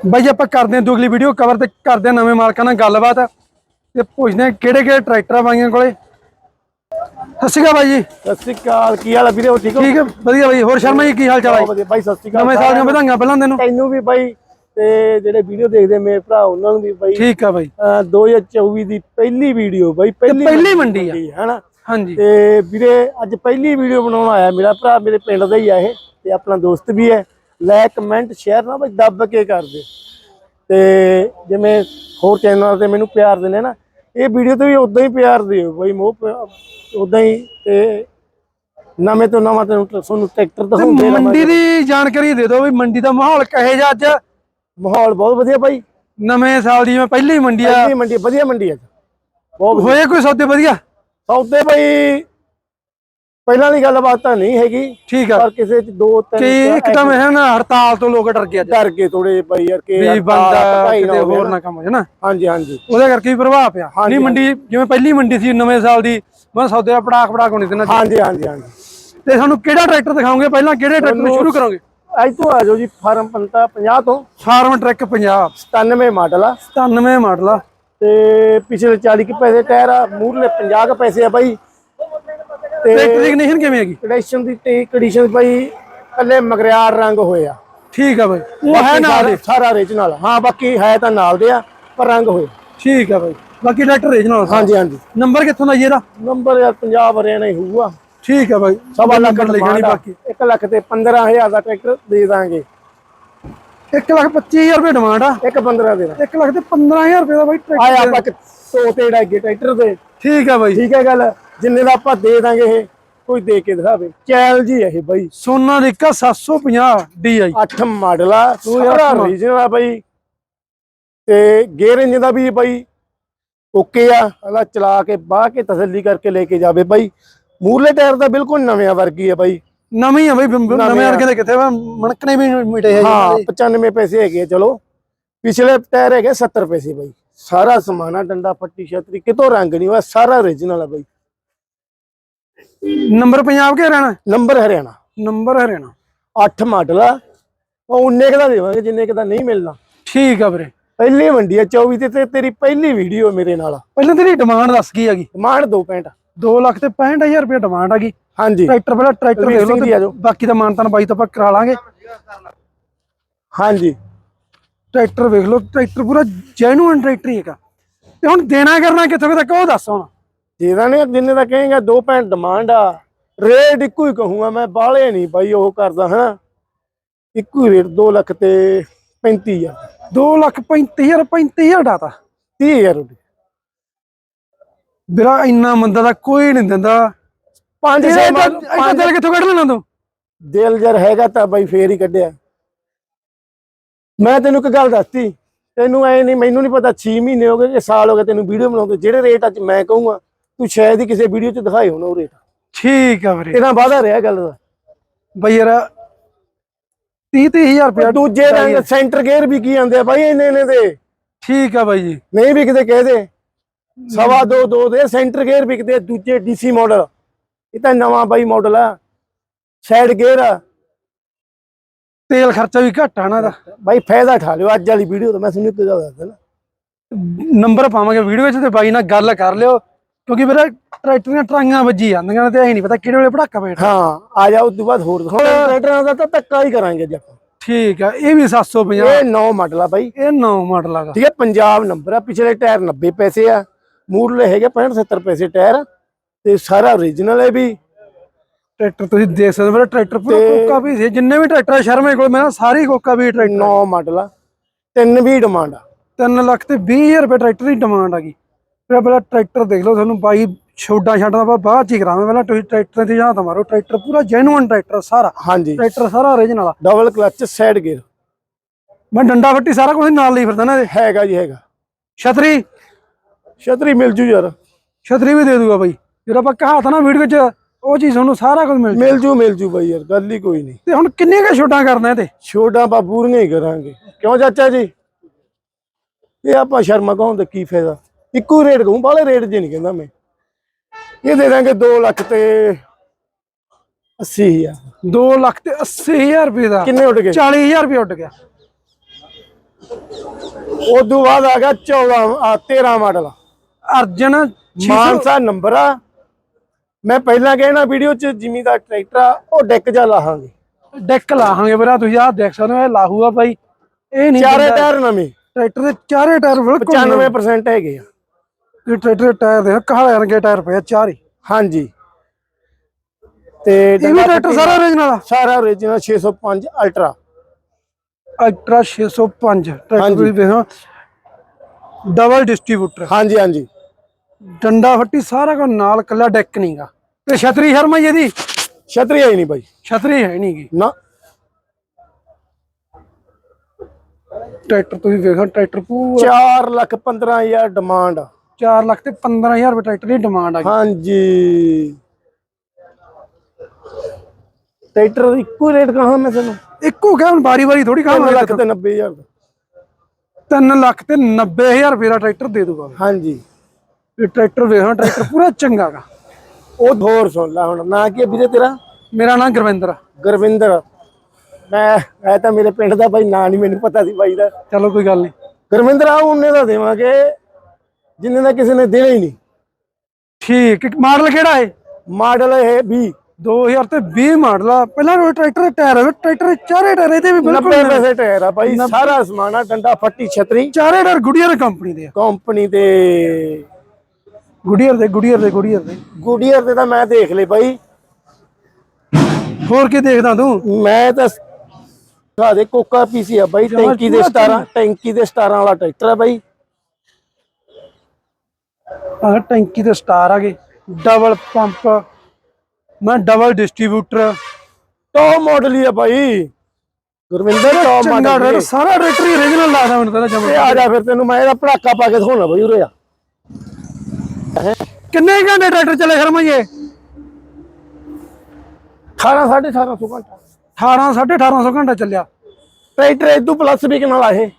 ਬਾਈ ਆਪਾਂ ਕਰਦੇ ਹਾਂ ਅਗਲੀ ਵੀਡੀਓ ਕਵਰ ਤੇ ਕਰਦੇ ਹਾਂ ਨਵੇਂ ਮਾਲਕਾਂ ਨਾਲ ਗੱਲਬਾਤ ਤੇ ਪੁੱਛਦੇ ਹਾਂ ਕਿਹੜੇ ਕਿਹੜੇ ਟਰੈਕਟਰ ਆ ਬਾਈਆਂ ਕੋਲੇ। ਸਤਿ ਸ਼੍ਰੀ ਅਕਾਲ ਬਾਈ ਜੀ। ਸਤਿ ਸ਼੍ਰੀ ਅਕਾਲ ਕੀ ਹਾਲ ਆ ਵੀਰੇ ਹੋ ਠੀਕ ਹੋ? ਠੀਕ ਹੈ ਵਧੀਆ ਬਾਈ ਹੋਰ ਸ਼ਰਮਾ ਜੀ ਕੀ ਹਾਲ ਚਾਲ ਹੈ ਵਧੀਆ ਬਾਈ ਸਤਿ ਸ਼੍ਰੀ ਅਕਾਲ। ਨਵੇਂ ਸਾਲ ਦੀਆਂ ਵਧਾਈਆਂ ਪਹਿਲਾਂ ਤੈਨੂੰ। ਤੈਨੂੰ ਵੀ ਬਾਈ ਤੇ ਜਿਹੜੇ ਵੀਡੀਓ ਦੇਖਦੇ ਮੇਰੇ ਭਰਾ ਉਹਨਾਂ ਨੂੰ ਵੀ ਬਾਈ। ਠੀਕ ਆ ਬਾਈ। ਅਹ 2024 ਦੀ ਪਹਿਲੀ ਵੀਡੀਓ ਬਾਈ ਪਹਿਲੀ ਪਹਿਲੀ ਮੰਡੀ ਆ। ਹਨਾ? ਹਾਂਜੀ। ਤੇ ਵੀਰੇ ਅੱਜ ਪਹਿਲੀ ਵੀਡੀਓ ਬਣਾਉਣ ਆਇਆ ਮੇਰਾ ਭਰਾ ਮੇਰੇ ਪਿੰਡ ਦਾ ਹੀ ਆ ਇਹ ਤੇ ਆਪਣਾ ਦੋਸਤ ਵੀ ਹੈ। ਲਾਇਕ ਕਮੈਂਟ ਸ਼ੇਅਰ ਨਾ ਬਾਈ ਦੱਬ ਕੇ ਕਰ ਦੇ। ਤੇ ਜਿਵੇਂ ਹੋਰ ਚੈਨਲ ਤੇ ਮੈਨੂੰ ਪਿਆਰ ਦਿੰਦੇ ਨਾ ਇਹ ਵੀਡੀਓ ਤੇ ਵੀ ਉਦਾਂ ਹੀ ਪਿਆਰ ਦਿਓ ਬਾਈ ਮੋਹ ਉਦਾਂ ਹੀ ਤੇ ਨਵੇਂ ਤੋਂ ਨਵਾਂ ਤੈਨੂੰ ਤੁਹਾਨੂੰ ਟਰੈਕਟਰ ਦਿਖਾਉਂਦੇ। ਮੰਡੀ ਦੀ ਜਾਣਕਾਰੀ ਦੇ ਦਿਓ ਵੀ ਮੰਡੀ ਦਾ ਮਾਹੌਲ ਕਹੇ ਜਾ ਅੱਜ? ਮਾਹੌਲ ਬਹੁਤ ਵਧੀਆ ਬਾਈ। ਨਵੇਂ ਸਾਲ ਦੀ ਜਿਵੇਂ ਪਹਿਲੀ ਮੰਡੀ ਆ। ਪਹਿਲੀ ਮੰਡੀ ਵਧੀਆ ਮੰਡੀ ਬਹੁਤ ਵਧੀਆ। ਹੋਏ ਕੋਈ ਸੌਦੇ ਵਧੀਆ? ਸੌਦੇ ਬਾਈ ਪਹਿਲਾਂ ਦੀ ਗੱਲਬਾਤ ਤਾਂ ਨਹੀਂ ਹੈਗੀ ਠੀਕ ਆ। ਪਰ ਕਿਸੇ ਚ ਦੋ ਤਿੰਨ ਕਿ ਇੱਕ ਤਾਂ ਮੈਂ ਨਾ ਹੜਤਾਲ ਤੋਂ ਲੋਕ ਡਰ ਗਏ ਅੱਜ। ਡਰ ਕੇ ਥੋੜੇ ਬਾਈ ਯਾਰ ਕਿ ਵੀ ਬੰਦਾ ਕਿਤੇ ਹੋਰ ਨਾ। ਨਾ ਕੰਮ ਹੋ ਨਾ। ਹਾਂਜੀ ਹਾਂਜੀ। ਉਹਦੇ ਕਰਕੇ ਵੀ ਪ੍ਰਭਾਵ ਪਿਆ। ਹਾਂਜੀ, ਨਹੀਂ ਮੰਡੀ ਜਿਵੇਂ ਪਹਿਲੀ ਮੰਡੀ ਸੀ ਨਵੇਂ ਸਾਲ ਦੀ ਮੈਂ ਸੌਦੇ ਦਾ ਪੜਾਕ ਪੜਾਕ ਹੋਣੀ ਸੀ ਨਾ। ਹਾਂਜੀ ਹਾਂਜੀ ਹਾਂਜੀ। ਤੇ ਸਾਨੂੰ ਕਿਹੜਾ ਟਰੈਕਟਰ ਦਿਖਾਓਗੇ? ਪਹਿਲਾਂ ਕਿਹੜੇ ਟਰੈਕਟਰ ਤੋਂ ਸ਼ੁਰੂ ਕਰੋਗੇ? ਅੱਜ ਤੋਂ ਆ ਜਾਓ ਜੀ ਫਾਰਮ ਪੰਤਾ 50 ਤੋਂ। ਫਾਰਮ ਟਰੈਕ 50 97 ਮਾਡਲ ਆ। 97 ਮਾਡਲ ਆ। ਤੇ ਪਿਛਲੇ 40 ਕੁ ਪੈਸੇ ਟਾਇਰ ਆ ਮੂਰਲੇ 50 ਕੁ ਪੈਸੇ ਆ ਬਾਈ। ਤੇ ਟਰੈਕਟਰ ਦੀ ਕੰਡੀਸ਼ਨ ਕਿਵੇਂ ਹੈਗੀ? ਕੰਡੀਸ਼ਨ ਦੀ ਤੇ ਕੰਡੀਸ਼ਨ ਬਾਈ ਕੱਲੇ ਮਗਰਿਆਰ ਰੰਗ ਹੋਇਆ ਠੀਕ ਆ ਬਾਈ। ਉਹ ਹੈ ਨਾਲ ਦੇ? ਸਾਰਾ origignal ਹਾਂ ਬਾਕੀ ਹੈ ਤਾਂ ਨਾਲ ਦੇ ਆ ਪਰ ਰੰਗ ਹੋਇਆ ਠੀਕ ਆ ਬਾਈ। ਬਾਕੀ ਟਰੈਕਟਰ ਰੀਜਨਲ ਹਾਂਜੀ ਹਾਂਜੀ। ਨੰਬਰ ਕਿੱਥੋਂ ਦਾ ਜੀ ਇਹਦਾ? ਨੰਬਰ ਯਾਰ 50 ਹਰਿਆਣਾ ਹੀ ਹੋਊਗਾ। ਠੀਕ ਆ ਬਾਈ। ਸਵਾ ਲੱਖ ਨਹੀਂ ਬਾਕੀ। 1 ਲੱਖ ਤੇ 15000 ਦਾ ਟਰੈਕਟਰ ਦੇ ਦਾਂਗੇ। 1 ਲੱਖ 25000 ਰੁਪਏ ਡਿਮਾਂਡ ਆ। 1 15 ਦੇ ਦਾਂਗੇ। 1 ਲੱਖ ਤੇ 15000 ਰੁਪਏ ਦਾ ਬਾਈ ਟਰੈਕਟਰ ਆਇਆ ਆਪਾਂ ਸੌ ਤੇ ਡਾਗੇ ਟਰੈਕਟਰ ਦੇ ਠੀਕ ਆ ਬਾਈ। ਠੀਕ ਹੈ ਗੱਲ? ਜਿੰਨੇ ਦਾ ਆਪਾਂ ਦੇ ਦਾਂਗੇ ਇਹ ਕੋਈ ਦੇ ਕੇ ਦਿਖਾਵੇ। ਚੈਲ ਜੀ ਇਹ ਬਾਈ। ਸੋਨਾ ਦੇਖਾ 750 DI 8 ਮਾਡਲ ਆ ਸਾਰਾ ਰੀਜਨਲ ਆ ਬਾਈ। ਤੇ ਗੇਅਰ ਇੰਜਨ ਦਾ ਵੀ ਬਾਈ ਓਕੇ ਆ। ਅਲਾ ਚਲਾ ਕੇ ਬਾਹ ਕੇ ਤਸੱਲੀ ਕਰਕੇ ਲੈ ਕੇ ਜਾਵੇ ਬਾਈ। ਮੂਰਲੇ ਟਾਇਰ ਤਾਂ ਬਿਲਕੁਲ ਨਵਿਆਂ ਵਰਗੀ ਆ ਬਾਈ। ਨਵੀਂ ਆ ਬਾਈ ਨਵੇਂ ਵਰਗੇ ਦੇ ਕਿੱਥੇ ਮਣਕਣੇ ਵੀ ਮਿਟੇ ਹੈ ਹਾਂ 95 ਪੈਸੇ ਹੈਗੇ ਚਲੋ। ਪਿਛਲੇ ਟਾਇਰ ਹੈਗੇ 70 ਪੈਸੇ ਬਾਈ। ਸਾਰਾ ਸਮਾਨ ਡੰਡਾ ਫੱਟੀ ਛਤਰੀ ਕਿਤੋਂ ਰੰਗ ਨਹੀਂ ਹੋਇਆ ਸਾਰਾ origignal ਆ ਬਾਈ। ਨੰਬਰ ਪੰਜਾਬ ਕੇ Haryana number Haryana. Number Haryana. 8 model ਆ ਉਹ ਉਨੇ ਕੁ ਦਾ ਦੇਵਾਂਗੇ ਜਿੰਨੇ ਕੁ ਦਾ ਨਹੀਂ ਮਿਲਣਾ। ਠੀਕ ਆ ਵੀਰੇ। ਪਹਿਲੀ ਮੰਡੀ ਆ 24 ਤੇ ਤੇ ਤੇਰੀ ਪਹਿਲੀ ਵੀਡੀਓ ਮੇਰੇ ਨਾਲ ਪਹਿਲਾਂ ਤੇਰੀ ਡਿਮਾਂਡ ਦੱਸ ਕੀ ਹੈਗੀ? ਡਿਮਾਂਡ 2 ਪੈਂਟ 2 ਲੱਖ ਤੇ 65000 ਰੁਪਏ ਡਿਮਾਂਡ ਹੈਗੀ। ਹਾਂਜੀ। ਟਰੈਕਟਰ ਪਹਿਲਾਂ ਟਰੈਕਟਰ ਦੇਖ ਲਓ ਬਾਕੀ ਦਾ ਮਾਨਤਾਨ ਬਾਈ ਤੋਂ ਆਪਾਂ ਕਰਾ ਲਾਂਗੇ। ਹਾਂਜੀ। ਟਰੈਕਟਰ ਵੇਖ ਲਓ ਟਰੈਕਟਰ ਪੂਰਾ ਜੈਨੂਇਨ ਟਰੈਕਟਰ ਹੀ ਹੈਗਾ। ਤੇ ਹੁਣ ਦੇਣਾ ਕਰਨਾ ਕਿੱਥੋਂ ਤੱਕ ਉਹ ਦੱਸ ਹੁਣ। ਜਿਹਦਾ ਨੇ ਜਿੰਨੇ ਦਾ ਕਹੇਗਾ 2 ਪੈਂਟ ਡਿਮਾਂਡ ਆ। ਰੇਟ ਇੱਕੋ ਹੀ ਕਹੂੰਗਾ ਮੈਂ ਬਾਹਲੇ ਨਹੀਂ ਬਾਈ ਉਹ ਕਰਦਾ ਹਾਂ ਇੱਕੋ ਹੀ ਰੇਟ 2 ਲੱਖ ਤੇ 35000 2 ਲੱਖ 35000 35000 ਡਾਤਾ। 30000 ਰੁਪਏ। ਵੀਰਾ ਇੰਨਾ ਮੰਦਾ ਦਾ ਕੋਈ ਨਹੀਂ ਦਿੰਦਾ। ਪੰਜ ਇਹ ਛੇ ਤਾਂ ਮਾਡਲ- ਇਹ ਤਾਂ ਪੰਜ ਦਿਲ ਕਿੱਥੋਂ ਕੱਢ ਲੈਣਾ ਤੂੰ? ਦਿਲ ਜਰ ਹੈਗਾ ਤਾਂ ਬਾਈ ਫੇਰ ਹੀ ਕੱਢਿਆ। ਮੈਂ ਤੈਨੂੰ ਇੱਕ ਗੱਲ ਦੱਸਤੀ ਤੈਨੂੰ ਐ ਨਹੀਂ ਮੈਨੂੰ ਨਹੀਂ ਪਤਾ 6 ਮਹੀਨੇ ਹੋ ਗਏ ਕਿ ਸਾਲ ਹੋ ਗਏ ਤੈਨੂੰ ਵੀਡੀਓ ਬਣਾਉਂਦੇ ਜਿਹੜੇ ਰੇਟ ਅੱਜ ਮੈਂ ਕਹੂੰਗਾ ਤੂੰ ਸ਼ਾਇਦ ਹੀ ਕਿਸੇ ਵੀਡੀਓ 'ਚ ਦਿਖਾਏ ਹੋਣ ਉਹ ਰੇਟ ਠੀਕ ਆ ਵੀਰੇ। ਇਹਦਾ ਵਾਦਾ ਰਿਹਾ ਗੱਲ ਦਾ। ਬਈ ਯਾਰ 30 30000 ਰੁਪਏ ਦੂਜੇ ਰੰਗ ਸੈਂਟਰ ਗੇਅਰ ਵੀ ਕੀ ਆਂਦੇ ਆ ਬਾਈ ਇੰਨੇ ਇੰਨੇ ਦੇ। ਠੀਕ ਆ ਬਾਈ ਜੀ। ਨਹੀਂ ਵਿਕਦੇ ਕਹਦੇ? ਸਵਾ ਦੋ ਦੋ ਦੇ ਸੈਂਟਰ ਗੇਅਰ ਵਿਕਦੇ ਦੂਜੇ ਡੀਸੀ ਮਾਡਲ ਇਹ ਤਾਂ ਨਵਾਂ ਬਾਈ ਮਾਡਲ ਆ। ਸਾਈਡ ਗੇਅਰ ਆ। ਤੇਲ ਖਰਚਾ ਵੀ ਘੱਟ ਆ ਨਾ ਦਾ ਬਾਈ ਫਾਇਦਾ ਠਾ ਲਿਓ ਅੱਜ ਵਾਲੀ ਵੀਡੀਓ ਤੋਂ ਮੈਂ ਤੁਹਾਨੂੰ ਇੱਕ ਗੱਲ ਦੱਸਦਾ ਨੰਬਰ ਪਾਵਾਂਗੇ ਵੀਡੀਓ ਵਿੱਚ ਤੇ ਬਾਈ ਨਾਲ ਗੱਲ ਕਰ ਲਿਓ ਕਿਉਂਕਿ ਵੀਰੇ ਟਰੈਕਟਰ ਟਰਾਂਗਾਂ ਵੱਜੀ ਜਾਂਦੀਆਂ ਨੇ ਤੇ ਐ ਨਹੀਂ ਪਤਾ ਕਿਹੜੇ ਵੇਲੇ ਪੜਾਕਾ ਪੈਣਾ ਹਾਂ ਆ ਜਾ ਉਸ ਤੋਂ ਬਾਅਦ ਹੋਰ ਦਿਖਾਓ। ਟਰੈਕਟਰਾਂ ਦਾ ਤਾਂ ਧੱਕਾ ਹੀ ਕਰਾਂਗੇ ਆਪਾਂ। ਠੀਕ ਆ ਇਹ ਵੀ 750 ਇਹ 9 ਮਾਡਲ ਆ ਬਾਈ। ਇਹ 9 ਮਾਡਲ ਆਗਾ ਠੀਕ ਹੈ ਪੰਜਾਬ ਨੰਬਰ ਆ ਪਿਛਲੇ ਟਾਇਰ 90 ਪੈਸੇ ਆ। ਮੂਰਲੇ ਹੈਗੇ 65 70 ਪੈਸੇ ਟਾਇਰ ਤੇ ਸਾਰਾ origignal ਹੈ ਵੀ। ਟਰੈਕਟਰ ਤੁਸੀਂ ਦੇਖ ਸਕਦੇ ਹੋ ਟਰੈਕਟਰ ਪੂਰਾ ਤੇ- ਕੋਕਾ ਵੀ ਸੀ ਜਿੰਨੇ ਵੀ ਟਰੈਕਟਰ ਆ ਸ਼ਰਮੇ ਕੋਲ ਮੈਂ ਸਾਰੇ ਕੋਕਾ ਵੀ ਟਰੈਕਟਰ 9 ਮਾਡਲ ਆ ਤਿੰਨ ਵੀ ਡਿਮਾਂਡ ਆ। 3 ਲੱਖ ਤੇ 20000 ਰੁਪਏ ਟਰੈਕਟਰ ਦੀ ਡਿਮਾਂਡ ਆ ਗਈ ਫਿਰ ਪਹਿਲਾਂ ਟਰੈਕਟਰ ਦੇਖ ਲਓ ਤੁਹਾਨੂੰ ਬਾਈ ਛੋਡਾ ਛੱਡਦਾ ਆਪਾਂ ਬਾਅਦ ਚ ਹੀ ਕਰਾਵਾਂ ਪਹਿਲਾਂ ਤੁਸੀਂ ਟਰੈਕਟਰ ਤੇ ਜਾਂ ਮਾਰੋ ਟਰੈਕਟਰ ਪੂਰਾ ਜੈਨੂਇਨ ਟਰੈਕਟਰ ਸਾਰਾ। ਹਾਂਜੀ। ਟਰੈਕਟਰ ਸਾਰਾ origignal ਆ। ਡਬਲ ਕਲਚ ਸਾਈਡ ਗੇਅਰ ਮੈਂ ਡੰਡਾ ਫੱਟੀ ਸਾਰਾ ਕੁਝ ਨਾਲ ਲਈ ਫਿਰਦਾ ਨਾ ਇਹਦੇ। ਹੈਗਾ ਜੀ ਹੈਗਾ। ਛਤਰੀ? ਛਤਰੀ ਮਿਲ ਜੂ ਯਾਰ। ਛਤਰੀ ਵੀ ਦੇ ਦੂਗਾ ਬਾਈ। ਜਿਹੜਾ ਆਪਾਂ ਕਹਾ ਤਾ ਨਾ ਵੀਡੀਓ ਵਿੱਚ ਉਹ ਚੀਜ਼ ਤੁਹਾਨੂੰ ਸਾਰਾ ਕੁਝ ਮਿਲ ਜੂ ਮਿਲ ਜੂ ਮਿਲ ਜੂ ਬਾਈ ਯਾਰ ਗੱਲ ਹੀ ਕੋਈ ਨਹੀਂ। ਤੇ ਹੁਣ ਕਿੰਨੇ ਕੁ ਛੋਟਾਂ ਕਰਨਾ ਤੇ ਛੋਟਾ ਆਪਾਂ ਪੂਰੀਆਂ ਹੀ ਕਰਾਂਗੇ। ਕਿਉਂ ਚਾਚਾ ਜੀ? ਇਹ ਆਪਾਂ ਸ਼ਰਮਾ ਕਹੋਂ ਤੇ ਕੀ ਫਾਇਦਾ? ਇੱਕੋ ਰੇਟ ਕਹੂੰ ਬਾਲੇ ਰੇਟ ਜੇ ਨਹੀਂ ਕਹਿੰਦਾ ਮੈਂ। ਇਹ ਦੇ ਦਾਂਗੇ 2 ਲੱਖ ਤੇ 80000 2 ਲੱਖ ਤੇ 80000 ਰੁਪਏ ਦਾ। ਕਿੰਨੇ ਉੱਡ ਗਏ? 40000 ਰੁਪਏ ਉੱਡ ਗਿਆ। ਉਦੋਂ ਬਾਅਦ ਆ ਗਿਆ 14 ਆ 13 ਮਾਡਲ। ਅਰਜਨ 600 ਮਾਨਸਾ ਨੰਬਰ ਆ। ਮੈਂ ਪਹਿਲਾਂ ਕਹਿਣਾ ਵੀਡੀਓ ਚ ਜਿਮੀ ਦਾ ਟਰੈਕਟਰ ਆ ਉਹ ਡੈਕ ਜਾ ਲਾਹਾਂਗੇ। ਡੈਕ ਲਾਹਾਂਗੇ ਵੀਰਾ ਤੁਸੀਂ ਆਹ ਦੇਖ ਸਕਦੇ ਹੋ ਇਹ ਲਾਹੂ ਆ ਬਾਈ। ਇਹ ਨਹੀਂ ਚਾਰੇ। ਟਾਇਰ ਨਵੇਂ। ਟਰੈਕਟਰ ਦੇ ਚਾਰੇ ਟਾਇਰ ਬਿਲਕੁਲ 95% ਹੈਗੇ ਆ। ਇਹ ਟਰੈਕਟਰ ਦੇ ਟਾਇਰ ਦੇ ਕਹਾਲੇ ਰੰਗੇ ਟਾਇਰ ਪਏ ਚਾਰੇ। ਹਾਂਜੀ। ਤੇ ਇਹ ਵੀ ਟਰੈਕਟਰ ਸਾਰਾ ਓਰੀਜਨਲ ਆ? ਸਾਰਾ origignal 605 ਅਲਟਰਾ ਅਲਟਰਾ 605 ਟਰੈਕਟਰ। ਤੁਸੀਂ ਦੇਖੋ ਡਬਲ ਡਿਸਟ੍ਰੀਬਿਊਟਰ ਹਾਂਜੀ ਹਾਂਜੀ। ਡੰਡਾ ਫੱਟੀ ਸਾਰਾ ਕੁਝ ਨਾਲ ਕੱਲਾ ਡੈਕ ਨਹੀਂਗਾ। ਤੇ ਛਤਰੀ ਸ਼ਰਮਾ ਜੀ ਇਹਦੀ? ਛਤਰੀ ਆਈ ਨਹੀਂ ਬਾਈ। ਛਤਰੀ ਹੈ ਨਹੀਂਗੀ। ਨਾ। ਟਰੈਕਟਰ ਤੁਸੀਂ ਵੇਖੋ ਟਰੈਕਟਰ ਪੂਰਾ 4 ਲੱਖ 15000 ਡਿਮਾਂਡ। 4 ਲੱਖ ਤੇ 15000 ਰੁਪਏ ਟਰੈਕਟਰ ਦੀ ਡਿਮਾਂਡ ਆ ਗਈ ਹਾਂਜੀ। ਟਰੈਕਟਰ ਇੱਕੋ ਰੇਟ ਕਹਾਂ ਮੈਂ ਤੁਹਾਨੂੰ ਇੱਕੋ ਕਹਿ ਹੁਣ ਵਾਰੀ ਵਾਰੀ ਥੋੜੀ 3 ਖਾਵਾਂਗੇ ਲੱਖ ਤੇ 90000 ਦਾ 3 ਲੱਖ ਤੇ 90000 ਰੁਪਏ ਦਾ ਟਰੈਕਟਰ ਦੇ ਦੂਗਾ ਹਾਂਜੀ। ਇਹ ਟਰੈਕਟਰ ਵੇਖੋ ਟਰੈਕਟਰ ਪੂਰਾ ਚੰਗਾਗਾ ਉਹ ਹੋਰ ਸੁਣ ਲੈ ਹੁਣ ਨਾ ਕੀ ਆ ਵੀਰੇ ਤੇਰਾ? ਮੇਰਾ ਨਾਮ ਗੁਰਵਿੰਦਰ ਆ। ਗੁਰਵਿੰਦਰ। ਮੈਂ ਇਹ ਤਾਂ ਮੇਰੇ ਪਿੰਡ ਦਾ ਬਾਈ ਨਾਂ ਨਹੀਂ ਮੈਨੂੰ ਪਤਾ ਸੀ ਬਾਈ ਦਾ। ਚਲੋ ਕੋਈ ਗੱਲ ਨਹੀਂ। ਗੁਰਵਿੰਦਰ ਆ ਉਹਨੇ ਦਾ ਦੇਵਾਂਗੇ ਜਿੰਨੇ ਦਾ ਕਿਸੇ ਨੇ ਦੇਣਾ ਹੀ ਨਹੀਂ। ਠੀਕ ਮਾਡਲ ਕਿਹੜਾ ਹੈ ਮਾਡਲ ਇਹ 20 2000 ਤੇ 20 ਮਾਡਲ ਆ। ਪਹਿਲਾਂ ਉਹ ਟਰੈਕਟਰ ਦੇ ਟਾਇਰ ਹੋਵੇ ਟਰੈਕਟਰ ਦੇ ਚਾਰੇ ਟਾਇਰ ਇਹਦੇ ਵੀ ਬਿਲਕੁਲ 90 ਪੈਸੇ ਟਾਇਰ ਆ ਬਾਈ ਸਾਰਾ ਸਮਾਨ ਆ ਡੰਡਾ ਫੱਟੀ ਛਤਰੀ। ਚਾਰੇ ਟਾਇਰ ਗੁਡੀਅਰ ਕੰਪਨੀ ਦੇ ਆ। ਕੰਪਨੀ ਤੇ ਗੁਡੀਅਰ ਦੇ ਗੁਡੀਅਰ ਦੇ ਗੁਡੀਅਰ ਦੇ। ਗੁਡੀਅਰ ਦੇ ਤਾਂ ਮੈਂ ਦੇਖ ਲਏ ਬਾਈ। ਹੋਰ ਕੀ ਦੇਖਦਾ ਤੂੰ? ਮੈਂ ਤਾਂ ਦੇ ਕੋਕਾ ਪੀਸੀ ਆ ਬਾਈ ਟੈਂਕੀ ਦੇ ਪੂਰਾ 17 ਟੈਂਕੀ। ਦੇ 17 ਵਾਲਾ ਟਰੈਕਟਰ ਆ ਬਾਈ। ਆਹ ਟੈਂਕੀ ਤੇ ਸਟਾਰ ਆ ਗਏ ਡਬਲ ਪੰਪ। ਮੈਂ ਡਬਲ ਡਿਸਟ੍ਰੀਬਿਊਟਰ। ਟੌਪ ਮਾਡਲ ਹੀ ਆ ਬਾਈ। ਗੁਰਵਿੰਦਰ ਟੌਪ ਮਾਡਲ ਸਾਰਾ ਟਰੈਕਟਰ ਹੀ original ਲੱਗਦਾ ਮੈਨੂੰ ਜਮਾ ਆ ਜਾ ਫਿਰ ਤੈਨੂੰ ਮੈਂ ਇਹਦਾ ਪੜਾਕਾ ਪਾ ਕੇ ਦਿਖਾਉਣਾ ਬਾਈ ਉਰੇ ਆ। ਕਿੰਨੇ ਘੰਟੇ ਟਰੈਕਟਰ ਚੱਲੇ ਸ਼ਰਮਾ ਜੀ ਇਹ? 18 1850 ਘੰਟਾ। 18 1850 ਘੰਟਾ ਚੱਲਿਆ। ਟਰੈਕਟਰ ਇਦੋਂ ਪਲੱਸ ਵੀ ਕਿੰਨਾ ਲਾ ਇਹ।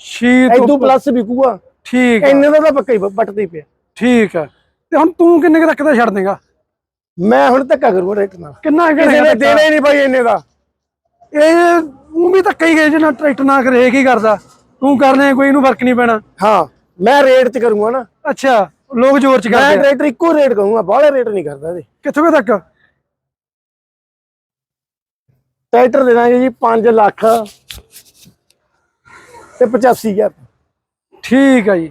ਛੀ ਇਦੋਂ ਤੋਂ ਪਲੱਸ ਵਿਕੂਗਾ। ਠੀਕ ਆ, ਇੰਨੇ ਦਾ ਤਾਂ ਪੱਕਾ ਹੀ ਬੱਟਦੀ ਪਿਆ। ਠੀਕ ਹੈ ਤੇ ਹੁਣ ਤੂੰ ਕਿੰਨੇ ਕੁ ਤੱਕ ਦਾ ਛੱਡ ਦੇਗਾ? ਮੈਂ ਹੁਣ ਧੱਕਾ ਕਰੂੰਗਾ ਟਰੈਕਟਰ ਨਾਲ। ਕਿੰਨਾ ਕੁ ਕਿਸੇ ਨੇ ਦੇਣਾ ਹੀ ਨਹੀਂ ਬਾਈ ਇੰਨੇ ਦਾ। ਇਹ ਉਹ ਵੀ ਧੱਕਾ ਹੀ ਗਏ ਜਿਹਨਾਂ ਟਰੈਕਟਰ ਨਾ ਕਰੇ ਇਹ ਕੀ ਕਰਦਾ? ਤੂੰ ਕਰਨੇ ਕੋਈ ਇਹਨੂੰ ਫ਼ਰਕ ਨਹੀਂ ਪੈਣਾ। ਹਾਂ ਮੈਂ ਰੇਟ ਚ ਕਰੂੰਗਾ ਨਾ। ਅੱਛਾ। ਲੋਕ ਜ਼ੋਰ ਚ ਮੈਂ ਕਰਦੇ ਆ। ਟਰੈਕਟਰ ਇੱਕੋ ਰੇਟ ਕਹੂੰਗਾ ਬਾਹਲੇ ਰੇਟ ਨਹੀਂ ਕਰਦਾ ਇਹਦੇ। ਕਿੱਥੋਂ ਕੁ ਤੱਕ? ਟਰੈਕਟਰ ਦੇ ਦਾਂਗੇ ਜੀ 5 ਲੱਖ ਤੇ 85000 ਠੀਕ ਹੈ ਜੀ।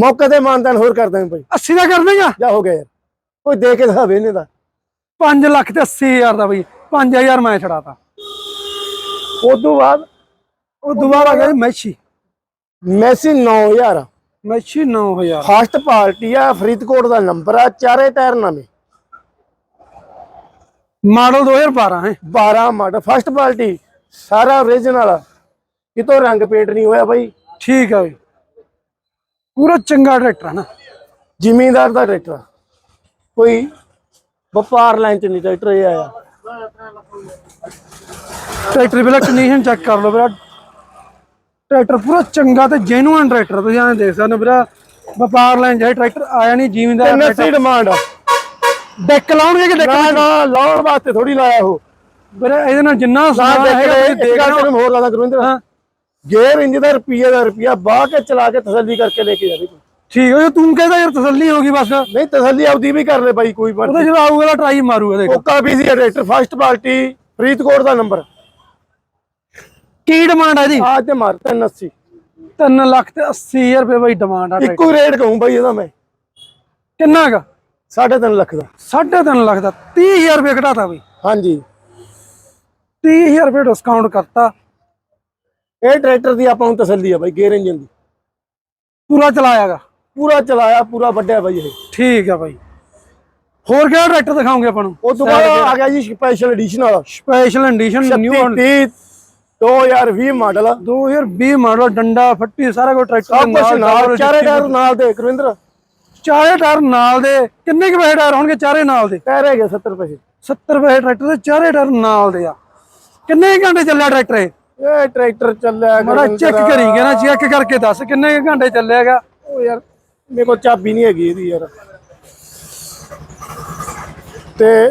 ਮੌਕੇ ਤੇ ਮਾਨਦਾਨ ਹੋਰ ਕਰ ਦਾਂਗੇ ਭਾਈ। 80 ਦਾ ਕਰ ਦੇਗਾ? ਜਾ ਹੋ ਗਿਆ ਯਾਰ। ਕੋਈ ਦੇ ਕੇ ਦਿਖਾਵੇ ਇਹਨੇ ਦਾ 5 ਲੱਖ ਤੇ 80000 ਦਾ ਬਈ। 5000 ਮੈਂ ਛੜਾਤਾ ਉਸ ਤੋਂ ਬਾਅਦ ਉਹ ਦੁਬਾਰਾ ਗਿਆ Massey. Massey 9000 Massey 9000 first party ਆ ਫਰੀਦਕੋਟ ਦਾ ਨੰਬਰ ਆ ਚਾਰੇ ਟਾਇਰ ਨਵੇਂ। ਮਾਡਲ 2012 ਹੈ। 12 ਮਾਡਲ ਫਸਟ ਪਾਰਟੀ ਸਾਰਾ ਓਰੀਜਨਲ ਕਿਤੋਂ ਰੰਗ ਪੇਂਟ ਨਹੀਂ ਹੋਇਆ ਬਾਈ। ਠੀਕ ਹੈ ਪੂਰਾ ਚੰਗਾ ਟਰੈਕਟਰ ਹੈ ਨਾ। ਜ਼ਿਮੀਂਦਾਰ ਦਾ ਟਰੈਕਟਰ। ਕੋਈ ਵਪਾਰ ਲਾਈਨ ਚ ਨਹੀਂ ਟਰੈਕਟਰ ਇਹ ਆਇਆ। ਟਰੈਕਟਰ ਪਹਿਲਾਂ ਕੰਡੀਸ਼ਨ ਚੈੱਕ ਕਰ ਲਓ ਵੀਰਾ ਟਰੈਕਟਰ ਪੂਰਾ ਚੰਗਾ ਤੇ ਜੈਨੂਇਨ ਟਰੈਕਟਰ ਤੁਸੀਂ ਐਂ ਦੇਖ ਸਕਦੇ ਹੋ ਵੀਰਾ ਵਪਾਰ ਲਾਈਨ ਜਾਈ ਟਰੈਕਟਰ ਆਇਆ ਨਹੀਂ ਜੀਵਨਦਾਰ ਤਿੰਨ ਸੀ ਡਿਮਾਂਡ ਆ। ਡੈਕ ਲਾਉਣਗੇ ਕਿ ਡੈਕ ਨਾ ਨਾ ਲਾਉਣ ਵਾਸਤੇ ਥੋੜੀ ਲਾਇਆ ਉਹ। ਵੀਰਾ ਇਹਦੇ ਨਾਲ ਜਿੰਨਾ ਦੇਖ ਹੈਗਾ ਤੁਸੀਂ ਦੇਖ ਲਓ ਤੈਨੂੰ ਹੋਰ ਲਾਦਾ ਗੁਰਵਿੰਦਰ। ਹਾਂ। ਗੇਅਰ ਇੰਜ ਦਾ ਰੁਪਈਏ ਦਾ ਰੁਪਈਆ ਬਾਹ ਕੇ ਚਲਾ ਕੇ ਤਸੱਲੀ ਕਰਕੇ ਲੈ ਕੇ ਜਾਵੇ ਠੀਕ ਹੈ ਤੂੰ ਕਹਿੰਦਾ ਯਾਰ ਤਸੱਲੀ ਹੋ ਗਈ ਬਸ। ਨਹੀਂ ਤਸੱਲੀ ਆਪਦੀ ਵੀ ਕਰ ਲੈ ਬਾਈ ਕੋਈ ਬਾਤ ਉਹਦਾ ਜਦੋਂ ਆਊਗਾ ਟਰਾਈ ਮਾਰੂਗਾ ਦੇਖ। ਕੋਕਾ ਬੀਜ਼ੀ ਟਰੈਕਟਰ ਫਸਟ ਪਾਰਟੀ ਫਰੀਦਕੋਟ ਦਾ ਨੰਬਰ। ਕੀ ਡਿਮਾਂਡ ਹੈ ਇਹਦੀ? ਆ ਤੇ ਮਾਰ 380 3 ਲੱਖ ਤੇ 80000 ਰੁਪਏ ਬਈ ਡਿਮਾਂਡ ਆ ਇੱਕੋ ਰੇਟ ਕਹੂੰ ਬਾਈ ਇਹਦਾ ਮੈਂ। ਕਿੰਨਾ ਹੈਗਾ 3.5 ਲੱਖ ਦਾ। 3.5 ਲੱਖ ਦਾ। 30000 ਰੁਪਏ ਘਟਾਤਾ ਬਈ। ਹਾਂਜੀ। 30000 ਰੁਪਏ ਡਿਸਕਾਊਂਟ ਕਰਤਾ। ਇਹ ਟਰੈਕਟਰ ਦੀ ਆਪਾਂ ਨੂੰ ਤਸੱਲੀ ਆ ਬਾਈ ਗੇਅਰ ਇੰਜਨ ਦੀ। ਪੂਰਾ ਚਲਾਇਆਗਾ। ਪੂਰਾ ਚਲਾਇਆ ਪੂਰਾ ਵੱਡਿਆ ਬਾਈ ਇਹ। ਠੀਕ ਹੈ ਬਾਈ। ਹੋਰ ਕਿਹੜਾ ਟਰੈਕਟਰ ਦਿਖਾਓਗੇ ਆਪਾਂ ਨੂੰ? ਉਸ ਤੋਂ ਬਾਅਦ ਆ ਗਿਆ ਜੀ ਸਪੈਸ਼ਲ ਐਡੀਸ਼ਨ ਵਾਲਾ। Special edition new 30 2020 model. ਆ 2020 ਮਾਡਲ ਡੰਡਾ ਫੱਟੀ ਸਾਰਾ ਕੁਝ ਟਰੈਕਟਰ ਕੁਝ ਨਾਲ ਚਾਰੇ ਟਾਇਰ ਨਾਲ ਦੇ ਗੁਰਵਿੰਦਰ ਚਾਰੇ ਟਾਇਰ ਨਾਲ ਦੇ। ਕਿੰਨੇ ਕੁ ਪੈਸੇ ਟਾਇਰ ਹੋਣਗੇ ਚਾਰੇ ਨਾਲ ਦੇ? ਟਾਇਰ ਹੈਗੇ 70 ਪੈਸੇ। 70 ਪੈਸੇ ਟਰੈਕਟਰ ਦੇ ਚਾਰੇ ਟਾਇਰ ਨਾਲ ਦੇ ਆ। ਕਿੰਨੇ ਘੰਟੇ ਚੱਲਿਆ ਟਰੈਕਟਰ ਇਹ? ਇਹ ਟਰੈਕਟਰ ਚੱਲਿਆ ਮਾੜਾ ਚੈੱਕ ਕਰੀਂਗੇ ਨਾ ਚੈੱਕ ਕਰਕੇ ਦੱਸ ਕਿੰਨੇ ਘੰਟੇ ਚੱਲਿਆਗਾ ਉਹ ਯਾਰ ਮੇਰੇ ਕੋਲ ਚਾਬੀ ਨਹੀਂ ਹੈਗੀ ਇਹਦੀ ਯਾਰ। ਤੇ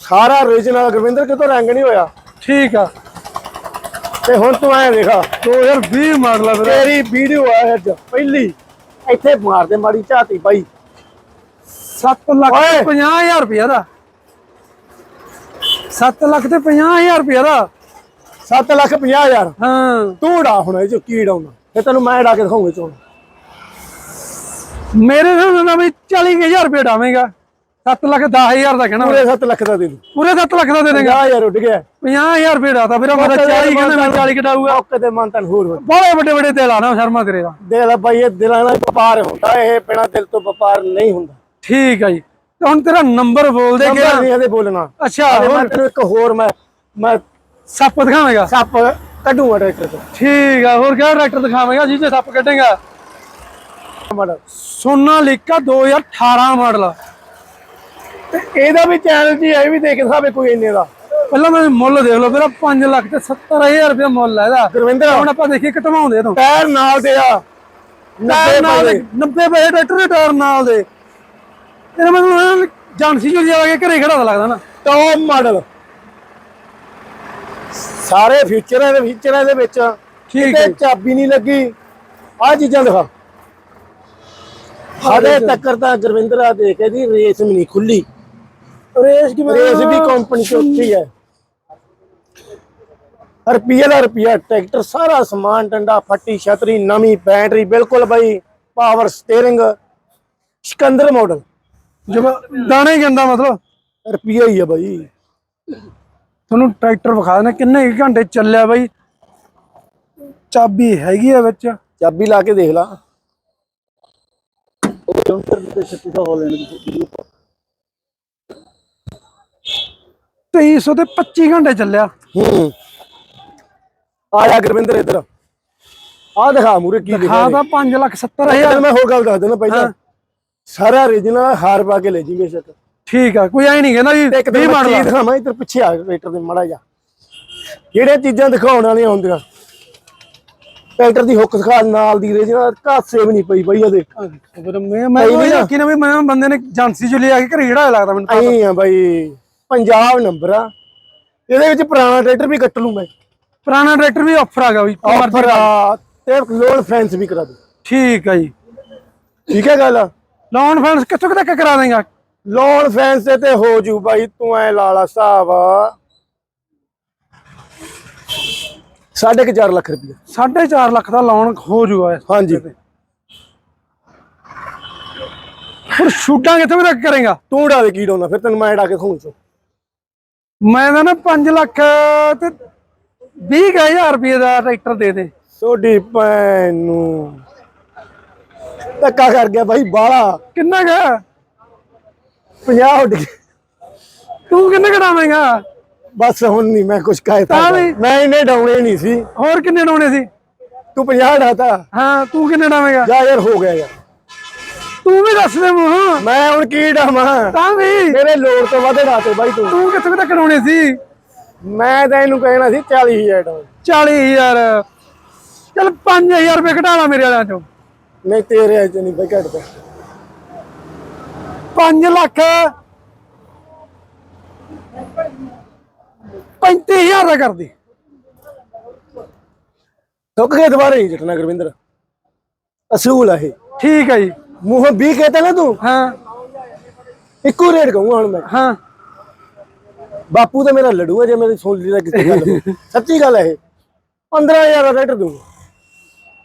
ਸਾਰਾ ਓਰੀਜਨਲ ਗੁਰਵਿੰਦਰ ਕਿਤੋਂ ਰੰਗ ਨਹੀਂ ਹੋਇਆ। ਠੀਕ ਆ। ਤੇ ਹੁਣ ਤੂੰ ਐ ਦੇਖਾ 2020 ਮਾਡਲ ਆ ਵੀਰੇ ਤੇਰੀ ਵੀਡੀਓ ਆ ਅੱਜ ਪਹਿਲੀ। ਇੱਥੇ ਮਾਰਦੇ ਮਾੜੀ ਝਾਤੀ ਬਾਈ। 7 ਲੱਖ ਓਏ। ਤੇ 50000 ਰੁਪਏ ਦਾ। 7 ਲੱਖ ਤੇ 50000 ਰੁਪਏ ਦਾ। 7 ਲੱਖ 50 ਹਜ਼ਾਰ। ਹਾਂ। ਤੂੰ ਡਾ ਹੁਣ ਇਹ ਚ ਕੀ ਡਾਉਣਾ ਫੇ ਤੈਨੂੰ ਮੈਂ ਡਾ ਕੇ ਦਿਖਾਉਂਗਾ ਚੋਣ। ਮੇਰੇ ਹਿਸਾਬ ਨਾਲ ਵੀ 40000 ਰੁਪਏ ਡਾਵੇਂਗਾ 7 ਲੱਖ 10000 ਦਾ ਕਹਿਣਾ ਪੂਰੇ 7 ਲੱਖ ਦਾ ਦੇ ਦੂੰ ਪੂਰੇ 7 ਲੱਖ ਦਾ ਦੇ ਦੇਗਾ। 50 ਹਜ਼ਾਰ ਉੱਡ ਗਿਆ। 50000 ਰੁਪਏ ਡਾਤਾ ਫਿਰ ਮੇਰਾ 40 ਕਹਿੰਦਾ ਮੈਂ 40 ਕਟਾਊਗਾ। ਓਕੇ ਤੇ ਮਨ ਤਨ ਹੋਰ ਹੋ ਬੜੇ ਵੱਡੇ ਵੱਡੇ ਦਿਲ ਆ ਨਾ ਸ਼ਰਮਾ ਤੇਰੇ ਦਾ। ਦੇ ਲੈ ਬਾਈ ਇਹ ਦਿਲਾਂ ਨਾਲ ਵਪਾਰ ਹੁੰਦਾ ਇਹ ਬਿਨਾ ਦਿਲ ਤੋਂ ਵਪਾਰ ਨਹੀਂ ਹੁੰਦਾ। ਠੀਕ ਆ ਜੀ। ਤੇ ਹੁਣ ਤੇਰਾ ਨੰਬਰ ਬੋਲ ਦੇ ਗਿਆ ਨਹੀਂ ਇਹਦੇ ਬੋਲਣਾ। ਅੱਛਾ ਮੈਂ ਤੈਨੂੰ ਇੱਕ ਹੋਰ ਮੈਂ ਮੈਂ ਸੱਪ ਦਿਖਾਵੇਂਗਾ। ਸੱਪ ਕੱਢੂਗਾ ਟਰੈਕਟਰ ਤੋਂ। ਠੀਕ ਆ ਹੋਰ ਕਿਹੜਾ ਟਰੈਕਟਰ ਦਿਖਾਵੇਂਗਾ ਜਿਹਦੇ ਸੱਪ ਕੱਢੇਗਾ? ਮਾੜਾ ਸੋਨਾਲੀਕਾ 2018 ਮਾਡਲ ਤੇ ਇਹਦਾ ਵੀ ਚੈਨਲ ਜੀ ਇਹ ਵੀ ਦੇਖ ਸਾਵੇ ਕੋਈ ਇੰਨੇ ਦਾ। ਪਹਿਲਾਂ ਮੈਂ ਮੁੱਲ ਦੇਖ ਲਓ ਮੇਰਾ 5 ਲੱਖ ਤੇ 70000 ਰੁਪਏ ਮੁੱਲ ਹੈ ਇਹਦਾ। ਗੁਰਵਿੰਦਰ। ਹੁਣ ਆਪਾਂ ਦੇਖੀਏ ਕਟਵਾਉਂਦੇ ਤੋਂ ਟਾਇਰ ਨਾਲ ਦੇ ਆ। ਟਾਇਰ 90 ਨਾਲ। ਦੇ 90 ਪੈਸੇ ਟਰੈਕਟਰ ਦੇ ਟਾਇਰ ਨਾਲ ਦੇ। ਇਹ ਮੈਨੂੰ ਜਾਂਸੀ ਜੋ ਜਾ ਕੇ ਘਰੇ ਖੜਾ ਲੱਗਦਾ ਨਾ। ਟੌਪ ਮਾਡਲ ਸਾਰੇ ਫੀਚਰਾਂ ਦੇ ਫੀਚਰਾਂ ਦੇ ਵਿੱਚ ਠੀਕ ਹੈ ਚਾਬੀ ਨਹੀਂ ਲੱਗੀ। ਆ ਚੀਜ਼ਾਂ ਦਿਖਾ। ਹਾਲੇ ਤੱਕ ਤਾਂ ਗੁਰਵਿੰਦਰ ਆ ਦੇਖ ਇਹਦੀ ਰੇਸ ਵੀ ਨਹੀਂ ਖੁੱਲੀ। ਰੇਸ ਕੀ ਰੇਸ ਵੀ ਕੰਪਨੀ ਚ ਉੱਤੀ ਹੈ ਰੁਪਈਆ ਦਾ ਰੁਪਈਆ ਟਰੈਕਟਰ ਸਾਰਾ ਸਮਾਨ ਟੰਡਾ ਫੱਟੀ ਛਤਰੀ ਨਵੀਂ ਬੈਟਰੀ ਬਿਲਕੁਲ ਬਾਈ ਪਾਵਰ ਸਟੀਅਰਿੰਗ ਸਿਕੰਦਰ ਮਾਡਲ ਜਬ ਦਾਣੇ ਗੰਦਾ ਮਤਲਬ। ਰੁਪਈਆ ਹੀ ਆ ਬਾਈ। ਤੁਹਾਨੂੰ ਟਰੈਕਟਰ ਵਿਖਾ ਦੇਣਾ ਕਿੰਨੇ ਘੰਟੇ ਚੱਲਿਆ ਬਾਈ? ਚਾਬੀ ਹੈਗੀ ਆ ਵਿੱਚ। ਚਾਬੀ ਲਾ ਕੇ ਦੇਖ ਲਾ। 2300 ਤੇ 25 ਘੰਟੇ ਚੱਲਿਆ। ਹੂੰ। ਆ ਜਾ ਗੁਰਵਿੰਦਰ ਇੱਧਰ। ਆ ਦਿਖਾ ਮੂਰੇ ਕੀ ਲਿਖਿਆ ਹਾਂ ਤਾਂ 5 ਲੱਖ 70 ਯਾਰ ਹਜ਼ਾਰ ਮੈਂ ਹੋਰ ਗੱਲ ਦੱਸ ਦਿੰਦਾ ਪਹਿਲਾਂ। ਸਾਰਾ origignal ਹਾਰ ਪਾ ਕੇ ਲੈ ਜੀ ਬੇਸ਼ੱਕ। ਠੀਕ ਆ ਕੋਈ ਐ ਨਹੀਂ ਕਹਿੰਦਾ ਜੀ ਇੱਕ 20 ਦਿਨ ਮਾਡਲ ਆ। ਦਿਖਾਵਾਂ ਇੱਧਰ ਪਿੱਛੇ ਆ ਟਰੈਕਟਰ ਦੇ ਮੜਾ ਜਾ ਜਿਹੜੀਆਂ ਚੀਜ਼ਾਂ ਦਿਖਾਉਣ ਵਾਲੀਆਂ ਹੁੰਦੀਆਂ। ਟਰੈਕਟਰ ਦੀ ਹੁੱਕ ਦਿਖਾ ਨਾਲ ਦੀ origignal ਕਾਸੇ ਵੀ ਨਹੀਂ ਪਈ ਬਈ ਫਿਰ ਮੈਂ ਮੈਂ ਉਹ ਆਖੀ ਨਾ। ਵੀ ਮੈਂ ਬੰਦੇ ਨੇ ਏਜੰਸੀ ਚ ਲਿਆ ਕੇ ਘਰੇ ਜਿਹੜਾ ਲੱਗਦਾ ਮੈਨੂੰ ਐਂ ਆ ਬਾਈ। ਪੰਜਾਬ ਨੰਬਰ ਆ। ਇਹਦੇ ਵਿੱਚ ਪੁਰਾਣਾ ਟਰੈਕਟਰ ਵੀ ਕੱਟ ਲੂ ਮੈਂ। ਪੁਰਾਣਾ ਟਰੈਕਟਰ ਵੀ ਆਫਰ ਆ ਗਿਆ ਵੀ ਆਫਰ ਆ ਤੇ ਲੋਨ ਫੈਂਸ ਵੀ ਕਰਾ ਦੂੰ ਠੀਕ ਆ ਜੀ। ਠੀਕ ਹੈ ਗੱਲ? ਲੋਨ ਫਾਈਨੈਂਸ ਕਿੱਥੋਂ ਤੱਕ ਕਰਾ ਦੇਗਾ? ਲੋਨ ਫੈਂਸ ਤੇ ਤੇ ਹੋ ਜੂ ਬਾਈ ਤੂੰ ਐ ਲਾਲਾ ਕੁ ਚਾਰ ਲੱਖ ਰੁਪਏ 4.5 ਲੱਖ ਦਾ ਲੋਨ ਹੋ ਜੂਗਾ ਹਾਂਜੀ। ਫਿਰ ਸ਼ੂਟਾਂ ਕਿੱਥੋਂ ਤੱਕ ਕਰੇਗਾ? ਤੂੰ ਡਾ ਦੇ ਕੀ ਡਾਉਣਾ ਫਿਰ ਤੈਨੂੰ ਮੈਂ ਡਾ ਕੇ ਖੂਨ ਮੈਂ ਤਾਂ ਨਾ 5 ਲੱਖ ਤੇ 20000 ਰੁਪਏ ਦਾ ਟਰੈਕਟਰ ਦੇ ਦੇ। ਸੋਡੀ ਭੈਣ ਨੂੰ। ਧੱਕਾ ਕਰ ਗਿਆ ਬਾਈ ਬਾਲਾ ਕਿੰਨਾ ਗਾ 50 ਉੱਡ ਗਏ। ਤੂੰ ਕਿੰਨੇ ਕਢਾਵੇਂਗਾ ਬਸ ਹੁਣ ਨਹੀਂ ਮੈਂ ਕੁਝ ਕਹਿ ਤਾਂ ਸਕਦਾ ਮੈਂ ਇਹਨੇ ਡਾਉਣੇ ਨਹੀਂ ਸੀ। ਹੋਰ ਕਿੰਨੇ ਡਾਉਣੇ ਸੀ? ਤੂੰ 50 ਡਾਤਾ। ਹਾਂ ਤੂੰ ਕਿੰਨੇ ਡਾਵੇਂਗਾ? ਜਾ ਯਾਰ ਹੋ ਗਿਆ ਯਾਰ। ਤੂੰ ਵੀ ਦੱਸ ਦੇ ਮੂੰਹ ਮੈਂ ਹੁਣ ਕੀ ਡਾਵਾਂ? ਤਾਂ ਵੀ। ਮੇਰੇ ਲੋੜ ਤੋਂ ਵੱਧ ਡਾਤੇ ਬਾਈ ਤੂੰ। ਤੂੰ ਕਿੱਥੋਂ ਤੱਕ ਡਾਉਣੇ ਸੀ? ਮੈਂ ਤਾਂ ਇਹਨੂੰ ਕਹਿਣਾ ਸੀ 40000 ਡਾਉਂ 40000 ਚਲ 5000 ਰੁਪਏ ਘਟਾ ਲਾ ਮੇਰੇ ਵਾਲਿਆਂ ਚੋਂ। ਨਹੀਂ ਤੇਰੇ ਚ ਨਹੀਂ ਬਾਈ ਘਟਦਾ 5 ਲੱਖ। 35000 ਦਾ ਕਰ ਦੇ ਥੁੱਕ ਕੇ ਦੁਬਾਰੇ ਹੀ ਜਟਣਾ ਗੁਰਵਿੰਦਰ। ਅਸੂਲ ਆ ਇਹ। ਠੀਕ ਹੈ ਜੀ। ਮੂੰਹ 20 ਕਹਤਾ ਨਾ ਤੂੰ? ਹਾਂ। ਇੱਕੋ ਰੇਟ ਕਹੂੰਗਾ ਹੁਣ ਮੈਂ। ਹਾਂ। ਬਾਪੂ ਤਾਂ ਮੇਰਾ ਲੜੂਗਾ ਜੇ ਮੇਰੀ ਸੁਣ ਲਈ ਤਾਂ ਕਿਸੇ ਗੱਲ ਸੱਚੀ ਗੱਲ ਹੈ ਇਹ। 15000 ਦਾ ਰੇਟ ਦੂੰਗਾ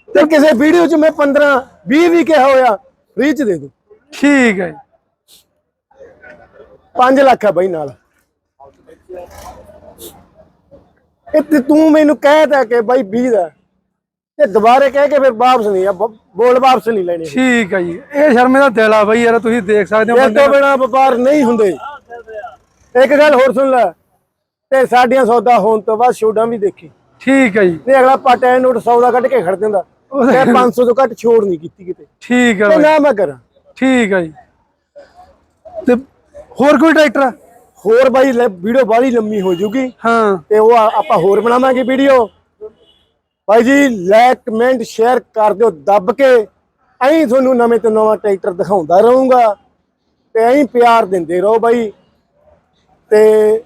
ਤੇ ਕਿਸੇ ਵੀਡੀਓ 'ਚ ਮੈਂ 15 20 ਵੀ ਕਿਹਾ ਹੋਇਆ ਫ੍ਰੀ 'ਚ ਦੇ ਦੂੰ ਠੀਕ ਹੈ ਜੀ। 5 ਲੱਖ ਆ ਬਾਈ ਨਾਲ। ਇਹ ਤੇ ਤੂੰ ਮੈਨੂੰ ਕਹਿਤਾ ਕਿ ਬਾਈ 20 ਦਾ। ਤੇ ਦੁਬਾਰੇ ਕਹਿ ਕੇ ਫਿਰ ਵਾਪਸ ਨਹੀਂ ਆ ਬੋਲ ਵਾਪਸ ਨਹੀਂ ਲੈਣੇ। ਠੀਕ ਹੈ ਜੀ। ਇਹ ਸ਼ਰਮੇ ਦਾ ਦਿਲ ਆ ਬਈ ਯਾਰ ਤੁਸੀਂ ਦੇਖ ਸਕਦੇ ਹੋ ਤੋਂ ਬਿਨਾ ਵਪਾਰ ਨਹੀਂ ਹੁੰਦੇ। ਇੱਕ ਗੱਲ ਹੋਰ ਸੁਣ ਲੈ ਤੇ ਸਾਡੀਆਂ ਸੌਦਾ ਹੋਣ ਤੋਂ ਬਾਅਦ ਛੋਡਾਂ ਵੀ ਦੇਖੀ। ਠੀਕ ਹੈ ਜੀ। ਨਹੀਂ ਅਗਲਾ ਪਾਟਾ ਨੋਟ 100 ਦਾ ਕੱਢ ਕੇ ਖੜ ਦਿੰਦਾ ਤੇ 500 ਤੋਂ ਘੱਟ ਛੋੜ ਨਹੀਂ ਕੀਤੀ ਕਿਤੇ। ਠੀਕ ਹੈ ਤੇ ਨਾ ਮੈਂ ਕਰਾਂ। ਠੀਕ ਹੈ ਜੀ। ਤੇ ਹੋਰ ਕੋਈ ਟਰੈਕਟਰ ਹੋਰ ਬਾਈ ਵੀਡੀਓ ਬਾਹਲੀ ਲੰਮੀ ਹੋ ਜੂਗੀ। ਹਾਂ। ਤੇ ਉਹ ਆਪਾਂ ਹੋਰ ਬਣਾਵਾਂਗੇ ਵੀਡੀਓ। ਭਾਈ ਜੀ ਲਾਈਕ ਕਮੈਂਟ ਸ਼ੇਅਰ ਕਰ ਦਿਓ ਦੱਬ ਕੇ। ਐਂ ਤੁਹਾਨੂੰ ਨਵੇਂ ਤੋਂ ਨਵਾਂ ਟਰੈਕਟਰ ਦਿਖਾਉਂਦਾ ਰਹੂੰਗਾ। ਤੇ ਐਂ ਪਿਆਰ ਦਿੰਦੇ ਰਹੋ ਬਾਈ। ਤੇ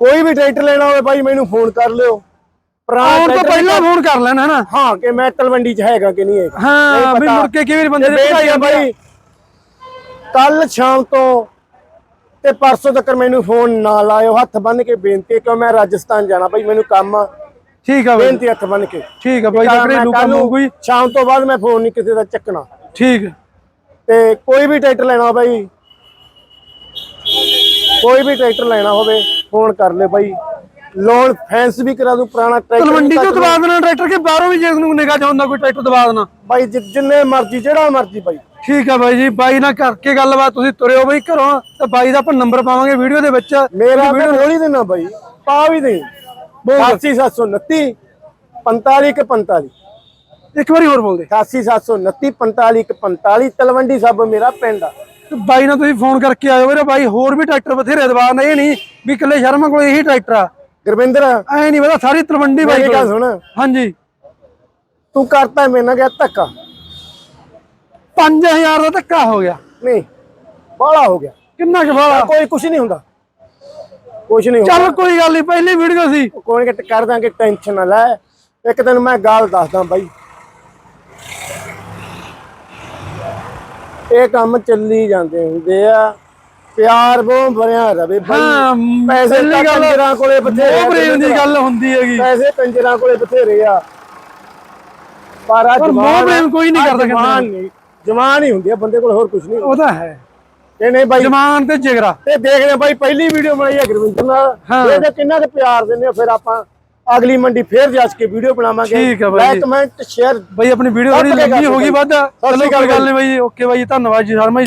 ਕੋਈ ਵੀ ਟਰੈਕਟਰ ਲੈਣਾ ਹੋਵੇ ਬਾਈ ਮੈਨੂੰ ਫੋਨ ਕਰ ਲਿਓ। ਆਉਣ ਤੋਂ ਪਹਿਲਾਂ ਫੋਨ ਕਰ ਲੈਣਾ ਹਨਾ ਹਾਂ ਕਿ ਮੈਂ ਤਲਵੰਡੀ 'ਚ ਹੈਗਾ ਕਿ ਨਹੀਂ ਹੈਗਾ। ਹਾਂ ਵੀ। ਮੁੜ ਕੇ ਕਈ ਵਾਰੀ ਬੰਦੇ ਨੇ ਭਜਾਈ। ਬਾਈ ਕੱਲ ਸ਼ਾਮ ਤੋਂ ਤੇ ਪਰਸੋਂ ਤੱਕ ਮੈਨੂੰ ਫੋਨ ਨਾ ਲਾਇਓ ਹੱਥ ਬੰਨ ਕੇ ਬੇਨਤੀ ਹੈ ਕਿ ਮੈਂ ਰਾਜਸਥਾਨ ਜਾਣਾ ਬਾਈ ਮੈਨੂੰ ਕੰਮ ਆ। ਠੀਕ ਆ ਬਾਈ ਬੇਨਤੀ ਹੱਥ ਬੰਨ ਕੇ। ਠੀਕ ਆ ਬਾਈ ਦਾ ਘਰੇਲੂ ਕੰਮ ਨੂੰ ਹੋ ਕੋਈ ਸ਼ਾਮ ਤੋਂ ਬਾਅਦ ਮੈਂ ਫੋਨ ਨਹੀਂ ਕਿਸੇ ਦਾ ਚੱਕਣਾ। ਠੀਕ। ਤੇ ਕੋਈ ਵੀ ਟਰੈਕਟਰ ਲੈਣਾ ਬਾਈ ਕੋਈ ਵੀ ਟਰੈਕਟਰ ਲੈਣਾ ਹੋਵੇ ਫੋਨ ਕਰ ਲੈ ਬਾਈ। ਲੋਨ ਫੈਂਸ ਵੀ ਕਰਾ ਦੂੰ ਪੁਰਾਣਾ ਟਰੈਕਟਰ ਵੀ ਤੋਂ ਦਬਾ ਦੇਣਾ ਟਰੈਕਟਰ ਕੇ ਬਾਹਰੋਂ ਵੀ ਜੇ ਨੂੰ ਨਿਗਾਹ ਹੁੰਦਾ ਕੋਈ ਟਰੈਕਟਰ ਦਬਾ ਦੇਣਾ? ਬਾਈ ਜਿੰਨੇ ਮਰਜ਼ੀ ਜਿਹੜਾ ਮਰਜ਼ੀ ਬਾਈ। ਠੀਕ ਆ ਬਾਈ ਜੀ ਬਾਈ ਨਾਲ ਕਰਕੇ ਗੱਲਬਾਤ ਤੁਸੀਂ ਤੁਰਿਓ ਬਾਈ ਘਰੋਂ। ਤੇ ਬਾਈ ਦਾ ਆਪਾਂ ਨੰਬਰ ਪਾਵਾਂਗੇ ਵੀਡੀਓ ਦੇ ਵਿੱਚ। ਮੇਰਾ ਮੈਂ ਹੀ ਦੇਣਾ ਬਾਈ ਪਾ ਵੀ ਦੇ। 88729 45 ਕੇ 45 ਇੱਕ ਵਾਰੀ ਹੋਰ ਬੋਲ ਦੇ। 88729 45 ਕੇ 45 ਤਲਵੰਡੀ ਸਾਬ ਮੇਰਾ ਪਿੰਡ ਆ। ਤੇ ਬਾਈ ਨਾਲ ਤੁਸੀਂ ਫੋਨ ਕਰਕੇ ਆਇਓ ਵੀਰੇ ਬਾਈ ਹੋਰ ਵੀ ਟਰੈਕਟਰ ਬਥੇਰੇ ਦਬਾ ਨੇ ਇਹ ਨਹੀਂ ਵੀ ਇਕੱਲੇ ਸ਼ਰਮਾ ਕੋਲ ਇਹੀ ਟਰੈਕਟਰ ਆ। ਗੁਰਵਿੰਦਰ ਐ ਨਹੀਂ ਪਤਾ ਸਾਰੀ ਤਲਵੰਡੀ ਬਾਈ ਕੋਲ। ਸੁਣ। ਹਾਂਜੀ। ਤੂੰ ਕਰਤਾ ਮੇਰੇ ਨਾਲ ਗਿਆ ਧੱਕਾ। 5000 ਦਾ ਧੱਕਾ ਹੋ ਗਿਆ। ਨਹੀਂ ਬਾਹਲਾ ਹੋ ਗਿਆ। ਕਿੰਨਾ ਕੁ ਵਾਲਾ ਕੋਈ ਕੁਝ ਨਹੀਂ ਹੁੰਦਾ। ਕੁਝ ਨਹੀਂ ਚੱਲ ਕੋਈ ਗੱਲ ਨਹੀਂ ਪਹਿਲੀ ਵੀਡੀਓ ਸੀ। ਕੋਈ ਕਿ ਕਰ ਦਾਂਗੇ ਟੈਨਸ਼ਨ ਨਾ ਲੈ। ਇੱਕ ਦਿਨ ਮੈਂ ਗੱਲ ਦੱਸਦਾ ਬਾਈ। ਇਹ ਕੰਮ ਚੱਲੀ ਜਾਂਦੇ ਹੁੰਦੇ ਆ। ਪਿਆਰ ਬਹੁ ਭਰਿਆ ਰਵੇ ਬਾਈ। ਪੈਸੇ ਤਾਂ ਕੰਜਰਾਂ ਕੋਲੇ ਬਥੇਰੇ ਮੋਹ ਪ੍ਰੇਮ ਦੀ। ਗੱਲ ਹੁੰਦੀ ਹੈਗੀ। ਪੈਸੇ ਕੰਜਰਾਂ ਕੋਲੇ ਬਥੇਰੇ ਆ। ਪਰ ਆ ਜਵਾਨ ਪ੍ਰੇਮ ਕੋਈ ਨਹੀਂ ਕਰਦਾ ਜਵਾਨ ਨਹੀਂ ਜਵਾਨ ਹੀ ਹੁੰਦੀ ਆ ਬੰਦੇ ਕੋਲ ਹੋਰ ਕੁਝ ਨਹੀਂ ਉਹ ਤਾਂ ਹੈ। ਇਹ ਨਹੀਂ ਬਾਈ ਜਮਾਨ ਤੇ ਜਿਗਰਾ। ਤੇ ਦੇਖਦੇ ਆ ਬਾਈ ਪਹਿਲੀ ਵੀਡੀਓ ਬਣਾਈ ਹੈ ਗੁਰਵਿੰਦਰ ਨਾਲ। ਹਾਂ। ਇਹਦੇ ਕਿੰਨਾ ਕੁ ਪਿਆਰ ਦਿੰਦੇ ਆ ਫਿਰ ਆਪਾਂ ਅਗਲੀ ਮੰਡੀ ਫੇਰ ਜੱਜ ਕੇ ਵੀਡੀਓ ਬਣਾਵਾਂਗੇ। ਠੀਕ ਆ ਬਾਈ। ਜੀ। ਲਾਈਕ ਕਮੈਂਟ ਸ਼ੇਅਰ ਬਾਈ ਆਪਣੀ ਵੀਡੀਓ ਥੋੜੀ ਲੰਬੀ ਹੋ ਗਈ। ਵੱਧ। ਚਲੋ ਕੋਈ ਗੱਲ ਨਹੀਂ ਬਾਈ ਓਕੇ ਬਾਈ ਧੰਨਵਾਦ ਜੀ ਸ਼ਰਮਾ ਜੀ।